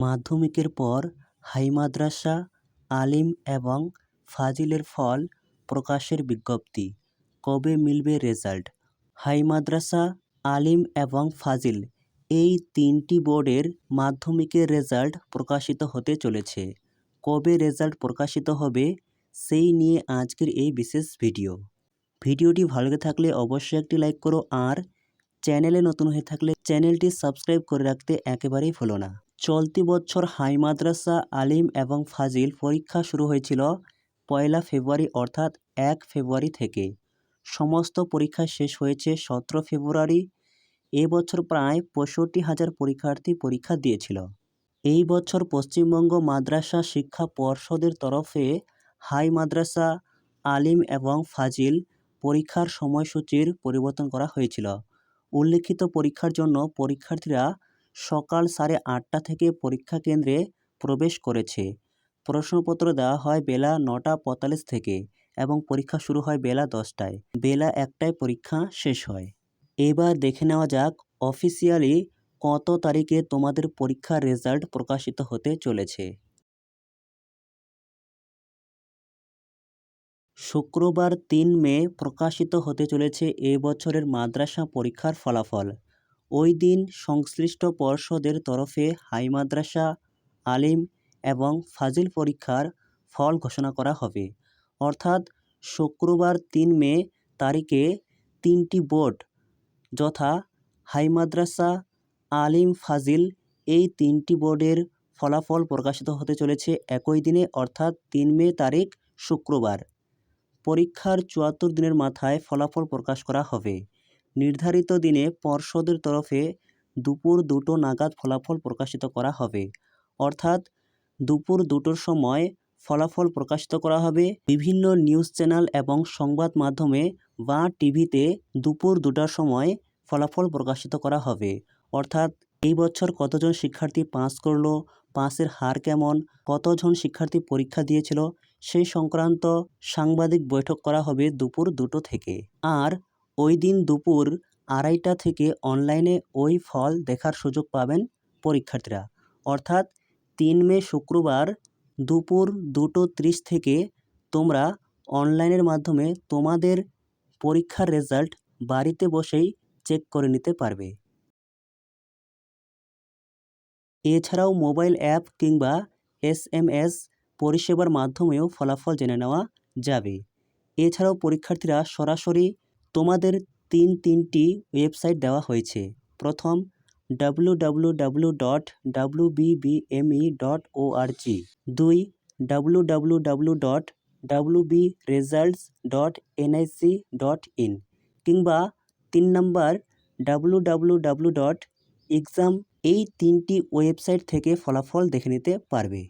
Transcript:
মাধ্যমিকের পর হাই মাদ্রাসা, আলিম এবং ফাজিলের ফল প্রকাশের বিজ্ঞপ্তি। কবে মিলবে রেজাল্ট? হাই মাদ্রাসা, আলিম এবং ফাজিল এই তিনটি বোর্ডের মাধ্যমিকের রেজাল্ট প্রকাশিত হতে চলেছে। কবে রেজাল্ট প্রকাশিত হবে সেই নিয়ে আজকের এই বিশেষ ভিডিও। ভিডিওটি ভালো থাকলে অবশ্যই একটি লাইক করো আর চ্যানেলে নতুন হয়ে থাকলে চ্যানেলটি সাবস্ক্রাইব করে রাখতে একেবারেই ভুলো না। চলতি বছর হাই মাদ্রাসা, আলিম এবং ফাজিল পরীক্ষা শুরু হয়েছিল পয়লা ফেব্রুয়ারি অর্থাৎ এক ফেব্রুয়ারি থেকে। সমস্ত পরীক্ষা শেষ হয়েছে সতেরো ফেব্রুয়ারি। এবছর প্রায় পঁয়ষট্টি হাজার পরীক্ষার্থী পরীক্ষা দিয়েছিল। এই বছর পশ্চিমবঙ্গ মাদ্রাসা শিক্ষা পর্ষদের তরফে হাই মাদ্রাসা, আলিম এবং ফাজিল পরীক্ষার সময়সূচির পরিবর্তন করা হয়েছিল। উল্লেখিত পরীক্ষার জন্য পরীক্ষার্থীরা সকাল সাড়ে আটটা থেকে পরীক্ষা কেন্দ্রে প্রবেশ করেছে। প্রশ্নপত্র দেওয়া হয় বেলা নটা পঁয়তাল্লিশ থেকে এবং পরীক্ষা শুরু হয় বেলা দশটায়। বেলা একটায় পরীক্ষা শেষ হয়। এবার দেখে নেওয়া যাক অফিসিয়ালি কত তারিখে তোমাদের পরীক্ষার রেজাল্ট প্রকাশিত হতে চলেছে। শুক্রবার তিন মে প্রকাশিত হতে চলেছে এ বছরের মাদ্রাসা পরীক্ষার ফলাফল। ওই দিন সংশ্লিষ্ট পর্ষদের তরফে হাই মাদ্রাসা, আলিম এবং ফাজিল পরীক্ষার ফল ঘোষণা করা হবে। অর্থাৎ শুক্রবার তিন মে তারিখে তিনটি বোর্ড যথা হাই মাদ্রাসা, আলিম, ফাজিল এই তিনটি বোর্ডের ফলাফল প্রকাশিত হতে চলেছে একই দিনে, অর্থাৎ তিন মে তারিখ শুক্রবার। পরীক্ষার চুয়াত্তর দিনের মাথায় ফলাফল প্রকাশ করা হবে। নির্ধারিত দিনে পর্ষদের তরফে দুপুর দুটো নাগাদ ফলাফল প্রকাশিত করা হবে। অর্থাৎ দুপুর দুটোর সময় ফলাফল প্রকাশিত করা হবে। বিভিন্ন নিউজ চ্যানেল এবং সংবাদ মাধ্যমে বা টিভিতে দুপুর দুটার সময় ফলাফল প্রকাশিত করা হবে। অর্থাৎ এই বছর কতজন শিক্ষার্থী পাস করল, পাসের হার কেমন, কতজন শিক্ষার্থী পরীক্ষা দিয়েছিল, সেই সংক্রান্ত সাংবাদিক বৈঠক করা হবে দুপুর দুটো থেকে। আর ওই দিন দুপুর আড়াইটা থেকে অনলাইনে ওই ফল দেখার সুযোগ পাবেন পরীক্ষার্থীরা। অর্থাৎ তিন মে শুক্রবার দুপুর দুটো ত্রিশ থেকে তোমরা অনলাইনের মাধ্যমে তোমাদের পরীক্ষার রেজাল্ট বাড়িতে বসেই চেক করে নিতে পারবে। এছাড়াও মোবাইল অ্যাপ কিংবা এস এম এস পরিষেবার মাধ্যমেও ফলাফল জেনে নেওয়া যাবে। এছাড়াও পরীক্ষার্থীরা সরাসরি তোমাদের তিন তিনটি ওয়েবসাইট দেওয়া হয়েছে। প্রথম W W W dot W BBME dot O ORG দুই W W W dot W B results dot NIC dot in কিংবা তিন নম্বর W W W dot exam এই তিনটি ওয়েবসাইট থেকে ফলাফল দেখে নিতে পারবে।